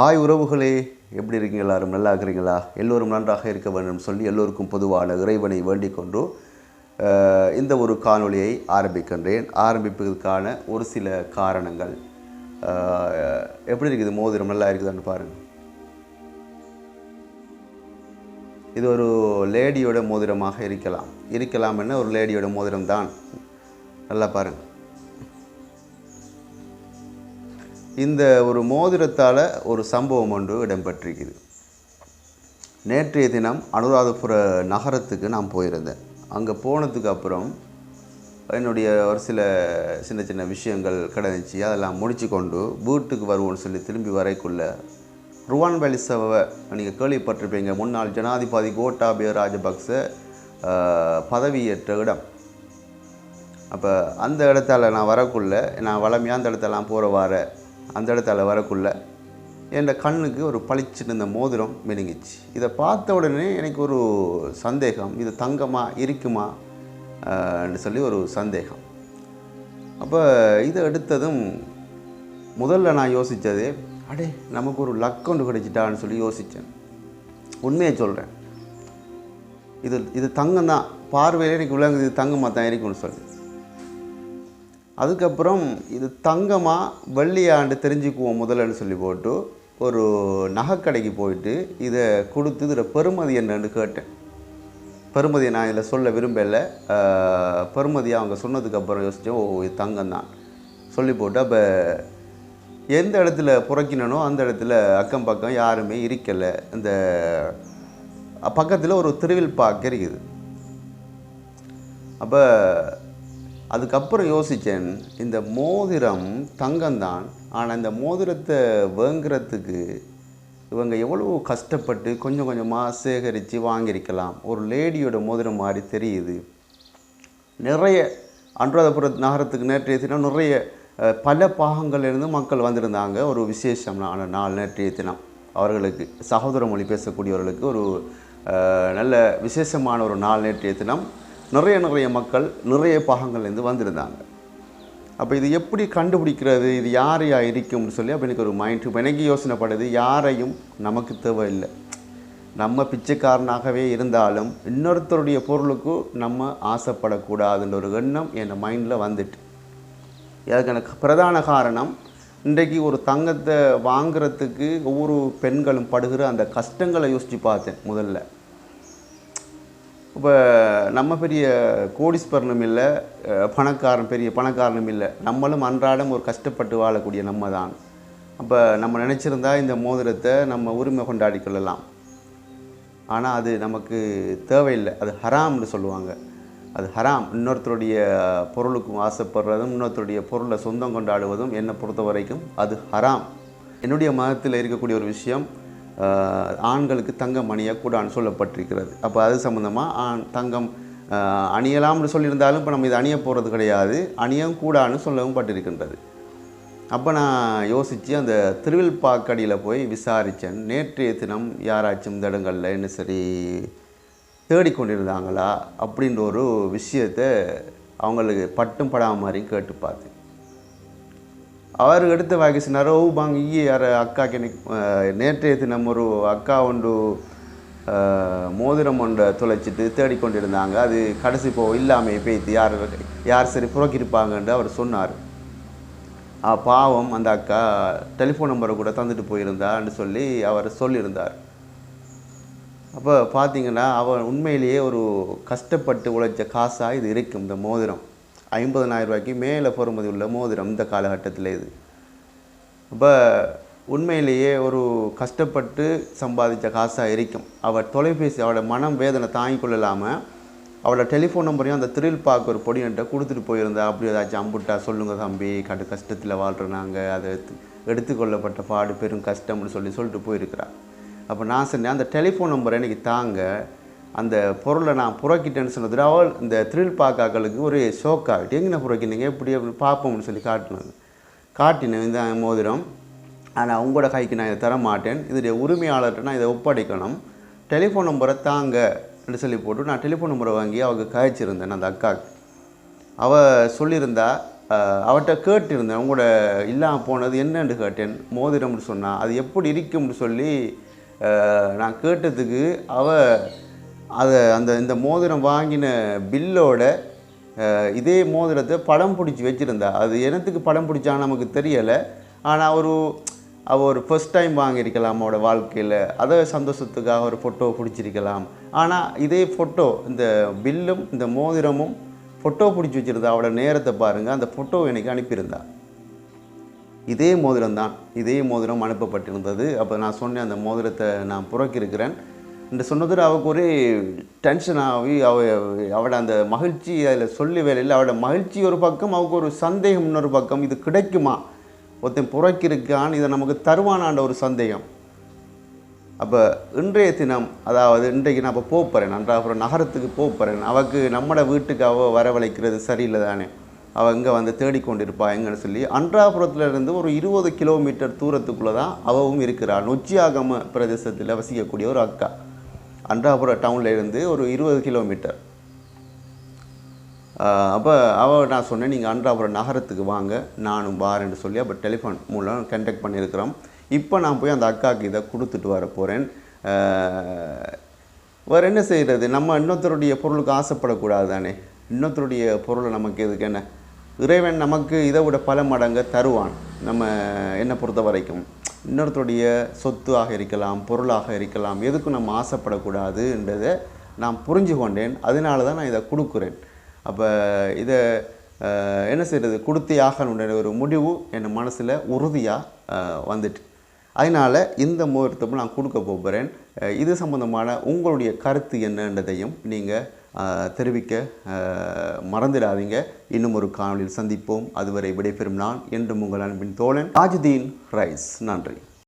Hi உறவுகளே எப்படி இருக்கீங்க எல்லாரும்? நல்லா இருக்கிறீங்களா? எல்லோரும் நன்றாக இருக்க வேண்டும் சொல்லி எல்லோருக்கும் பொதுவான இறைவனை வேண்டிக் கொண்டு இந்த ஒரு காணொளியை ஆரம்பிக்கின்றேன். ஆரம்பிப்பதற்கான ஒரு சில காரணங்கள். எப்படி இருக்குது? மோதிரம் நல்லா இருக்குதான்னு பாருங்கள் இது ஒரு லேடியோட மோதிரமாக இருக்கலாம். இருக்கலாம் என்ன? ஒரு லேடியோட மோதிரம் தான் நல்லா பாருங்கள் இந்த ஒரு மோதிரத்தால் ஒரு சம்பவம் ஒன்று இடம்பெற்றிருக்குது. நேற்றைய தினம் அனுராதபுர நகரத்துக்கு நான் போயிருந்தேன். அங்கே போனதுக்கு அப்புறம் என்னுடைய ஒரு சில சின்ன சின்ன விஷயங்கள் கிடந்துச்சு. அதெல்லாம் முடிச்சு கொண்டு வீட்டுக்கு வருவோம்னு சொல்லி திரும்பி வரைக்குள்ள ருவான் வேலிசவை நீங்கள் கேள்விப்பட்டிருப்பீங்க. முன்னாள் ஜனாதிபதி கோட்டாபய ராஜபக்ச பதவியேற்ற இடம். அப்போ அந்த இடத்தால நான் வரக்குள்ளே நான் வளமையாக அந்த இடத்தெல்லாம் போகிற வார அந்த இடத்துல வரக்குள்ள என் கண்ணுக்கு ஒரு பளிச்சுன்னு இந்த மோதிரம் மினுங்கிச்சு இதை பார்த்த உடனே எனக்கு ஒரு சந்தேகம் இது தங்கமாக இருக்குமா? சொல்லி ஒரு சந்தேகம். அப்போ இதை எடுத்ததும் முதல்ல நான் யோசித்தது அடே நமக்கு ஒரு லக் ஒன்று கிடைச்சிட்டான்னு சொல்லி யோசித்தேன் உண்மையை சொல்கிறேன் இது இது தங்கம் தான் பார்வையில் எனக்கு விளங்குது இது தங்கமாக தான் இருக்கும்னு சொல்லி அதுக்கப்புறம் இது தங்கமாக வெள்ளியாண்டு தெரிஞ்சுக்குவோம் முதல்லன்னு சொல்லி போட்டு ஒரு நகைக்கடைக்கு போயிட்டு இதை கொடுத்து இதில் பெருமதி என்னன்னு கேட்டேன். பெறுமதியை நான் இதில் சொல்ல விரும்பலை. பெறுமதியை அவங்க சொன்னதுக்கப்புறம் யோசித்தேன் ஓ இது தங்கம் தான் சொல்லி போட்டு அப்போ எந்த இடத்துல புறக்கினனோ அந்த இடத்துல அக்கம் பக்கம் யாருமே இருக்கலை. இந்த பக்கத்தில் ஒரு திருவில் பாக்கு இருக்குது. அப்போ அதுக்கப்புறம் யோசித்தேன் இந்த மோதிரம் தங்கம்தான் ஆனால் இந்த மோதிரத்தை வேங்கிறதுக்கு இவங்க எவ்வளோ கஷ்டப்பட்டு கொஞ்சம் கொஞ்சமாக சேகரித்து வாங்கியிருக்கலாம். ஒரு லேடியோட மோதிரம் மாதிரி தெரியுது. நிறைய அனுராதபுர நகரத்துக்கு நேற்றைய தினம் நிறைய பல பாகங்கள்லேருந்து மக்கள் வந்திருந்தாங்க. ஒரு விசேஷமான நாள் நேற்றைய தினம். அவர்களுக்கு சகோதர மொழி பேசக்கூடியவர்களுக்கு ஒரு நல்ல விசேஷமான ஒரு நாள் நேற்றைய தினம். நிறைய நிறைய மக்கள் நிறைய பாகங்கள்லேருந்து வந்திருந்தாங்க. அப்போ இது எப்படி கண்டுபிடிக்கிறது? இது யாரையா இருக்கும்னு சொல்லி அப்போ எனக்கு ஒரு மைண்ட் இப்போ எனக்கு யோசனைப்படுது யாரையும் நமக்கு தேவையில்லை. நம்ம பிச்சைக்காரனாகவே இருந்தாலும் இன்னொருத்தருடைய பொருளுக்கு நம்ம ஆசைப்படக்கூடாதுன்ற ஒரு எண்ணம் என் மைண்டில் வந்துட்டு. அதுக்கு எனக்கு பிரதான காரணம் இன்றைக்கு ஒரு தங்கத்தை வாங்குறதுக்கு ஒவ்வொரு பெண்களும் படுகிற அந்த கஷ்டங்களை யோசித்து பார்த்தேன் முதல்ல. இப்போ நம்ம பெரிய கோடீஸ்வரனும் இல்லை பணக்காரன் பெரிய பணக்காரனும் இல்லை. நம்மளும் அன்றாடம் ஒரு கஷ்டப்பட்டு வாழக்கூடிய நம்ம தான் அப்போ நம்ம நினச்சிருந்தா இந்த மோதிரத்தை நம்ம உரிமை கொண்டாடி கொள்ளலாம். ஆனால் அது நமக்கு தேவையில்லை. அது ஹராம்னு சொல்லுவாங்க. அது ஹராம். இன்னொருத்தருடைய பொருளுக்கும் ஆசைப்படுறதும் இன்னொருத்தருடைய பொருளை சொந்தம் கொண்டாடுவதும் என்னை பொறுத்த வரைக்கும் அது ஹராம். என்னுடைய மதத்தில் இருக்கக்கூடிய ஒரு விஷயம் ஆண்களுக்கு தங்கம் அணியக்கூடாதுன்னு சொல்லப்பட்டிருக்கிறது. அப்போ அது சம்மந்தமாக ஆண் தங்கம் அணியலாம்னு சொல்லியிருந்தாலும் இப்போ நம்ம இது அணிய போகிறது கிடையாது. அணியவும் கூடான்னு சொல்லவும் பட்டிருக்கின்றது. அப்போ நான் யோசித்து அந்த திருவில்பாக்கடியில் போய் விசாரித்தேன் நேற்றைய தினம் யாராச்சும் இந்த இடங்களில் என்ன சரி தேடிக்கொண்டிருந்தாங்களா அப்படின்ற ஒரு விஷயத்தை அவங்களுக்கு பட்டும் படாம மாதிரியும் கேட்டு பார்த்தேன். அவர் எடுத்த வாங்கி சொன்னார் ஓ பாங்க ஈயே யார் அக்கா நேற்றைய தினம் ஒரு அக்கா ஒன்று மோதிரம் ஒன்றை தொலைச்சிட்டு தேடிக்கொண்டிருந்தாங்க. அது கடைசி போ இல்லாமல் பேய்த்து யார் யார் சரி புறக்கிருப்பாங்கன்ட்டு அவர் சொன்னார். ஆ, பாவம் அந்த அக்கா டெலிஃபோன் நம்பரை கூட தந்துட்டு போயிருந்தான்னு சொல்லி அவர் சொல்லியிருந்தார். அப்போ பார்த்தீங்கன்னா அவர் உண்மையிலேயே ஒரு கஷ்டப்பட்டு உழைச்ச காசாக இது இருக்கும் இந்த மோதிரம். ஐம்பதனாயிரம் ரூபாய்க்கு மேலே பொறுமதி உள்ள மோதிரம் இந்த காலகட்டத்தில் இது. அப்போ உண்மையிலேயே ஒரு கஷ்டப்பட்டு சம்பாதித்த காசாக இருக்கும். அவள் தொலைபேசி அவளோட மனம் வேதனை தாங்கிக் கொள்ளலாமல் அவளோட டெலிஃபோன் நம்பரையும் அந்த த்ரில் பார்க்க ஒரு பொடியன்ட்ட கொடுத்துட்டு போயிருந்தா அப்படி ஏதாச்சும் அம்புட்டா சொல்லுங்கள் தம்பி கடு கஷ்டத்தில் வாழ்கிறோம் நாங்கள் அதை எடுத்துக்கொள்ளப்பட்ட பாடு பெரும் கஷ்டம்னு சொல்லி சொல்லிட்டு போயிருக்கிறாள் அப்போ நான் சொன்னேன் அந்த டெலிஃபோன் நம்பரை எனக்கு தாங்க அந்த பொருளை நான் புறக்கிட்டேன்னு சொன்னது. அவள் இந்த த்ரில் பாக்காக்களுக்கு ஒரு ஷோக் ஆகிட்டு எங்கே புறக்கினீங்க எப்படி அப்படின்னு பார்ப்போம்னு சொல்லி காட்டினது காட்டினேன் இந்த மோதிரம் ஆனால் உங்களோட கைக்கு நான் இதை தர மாட்டேன் இதோடைய உரிமையாளர்கிட்ட நான் இதை ஒப்படைக்கணும். டெலிஃபோன் நம்பரை தாங்க அப்படின்னு சொல்லி போட்டு நான் டெலிஃபோன் நம்பரை வாங்கி அவங்க கழிச்சிருந்தேன் அந்த அக்காவுக்கு அவள் சொல்லியிருந்தா அவட்ட அவர்கிட்ட கேட்டிருந்தேன் உங்களோட இல்லாமல் போனது என்னன்னு கேட்டேன். மோதிரம்னு சொன்னால் அது எப்படி இருக்கும்னு சொல்லி நான் கேட்டதுக்கு அவள் அதை அந்த இந்த மோதிரம் வாங்கின பில்லோட இதே மோதிரத்தை படம் பிடிச்சி வச்சுருந்தா. அது என்னத்துக்கு படம் பிடிச்சான்னு நமக்கு தெரியலை. ஆனால் ஒரு அவள் ஒரு ஃபர்ஸ்ட் டைம் வாங்கியிருக்கலாம் அவரோட வாழ்க்கையில். அதை சந்தோஷத்துக்காக ஒரு ஃபோட்டோ பிடிச்சிருக்கலாம். ஆனால் இதே ஃபோட்டோ இந்த பில்லும் இந்த மோதிரமும் ஃபோட்டோ பிடிச்சி வச்சுருந்தா அவளோட நேரத்தை பாருங்கள் அந்த ஃபோட்டோ எனக்கு அனுப்பியிருந்தா. இதே மோதிரம் தான். இதே மோதிரம் அனுப்பப்பட்டிருந்தது. அப்போ நான் சொன்னேன் அந்த மோதிரத்தை நான் புறக்கிருக்கிறேன். என்று சொன்னதில் அவளுக்கு ஒரே டென்ஷன் ஆகி அவ அவட அந்த மகிழ்ச்சி அதில் சொல்லி வேலையில் அவட மகிழ்ச்சி ஒரு பக்கம் அவளுக்கு ஒரு சந்தேகம் இன்னொரு பக்கம் இது கிடைக்குமா? ஒருத்தன் புறக்கிருக்கான் இதை நமக்கு தருவானான்ற ஒரு சந்தேகம். அப்போ இன்றைய தினம் அதாவது இன்றைக்கு நான் இப்போ போகிறேன் நன்றாபுரம் நகரத்துக்கு போகிறேன் அவக்கு நம்மட வீட்டுக்கு அவள் வரவழைக்கிறது சரியில்லை தானே அவள் இங்கே வந்து தேடிக்கொண்டிருப்பா எங்கன்னு சொல்லி அன்றாபுரத்துலேருந்து ஒரு இருபது கிலோமீட்டர் தூரத்துக்குள்ளே தான் அவவும் இருக்கிறாள். நொச்சியாகம பிரதேசத்தில் வசிக்கக்கூடிய ஒரு அக்கா. அன்றாபுரம் டவுனில் இருந்து ஒரு இருபது கிலோமீட்டர் அப்போ அவள் நான் சொன்னேன் நீங்கள் அன்றாபுரம் நகரத்துக்கு வாங்க நானும் வாரேன்னு சொல்லி அப்போ டெலிஃபோன் மூலம் கண்டெக்ட் பண்ணியிருக்கிறோம் இப்போ நான் போய் அந்த அக்காவுக்கு இதை கொடுத்துட்டு வர போகிறேன் வேறு என்ன செய்கிறது நம்ம இன்னொருத்தருடைய பொருளுக்கு ஆசைப்படக்கூடாது தானே இன்னொருத்தருடைய பொருளை நமக்கு எதுக்கு என்ன? இறைவன் நமக்கு இதை விட பல மடங்கு தருவான். நம்ம என்னை பொறுத்த வரைக்கும் இன்னொருத்தருடைய சொத்தாக இருக்கலாம் பொருளாக இருக்கலாம் எதுக்கும் நம்ம ஆசைப்படக்கூடாதுன்றதை நான் புரிஞ்சு கொண்டேன். அதனால தான் நான் இதை கொடுக்குறேன். அப்போ இதை என்ன செய்கிறது கொடுத்தே ஆகணுன்ற ஒரு முடிவு என் மனசில் உறுதியாக வந்துட்டு. அதனால் இந்த முகூர்த்தமும் நான் கொடுக்க போகிறேன். இது சம்பந்தமான உங்களுடைய கருத்து என்னன்றதையும் நீங்கள் தெரிவிக்க மறந்துடாதீங்க. இன்னும் ஒரு காணொலியில் சந்திப்போம். அதுவரை விடைபெறும் நான் என்றும் உங்கள் அன்பின் தோழன் ராஜ்தீன் ரைஸ். நன்றி.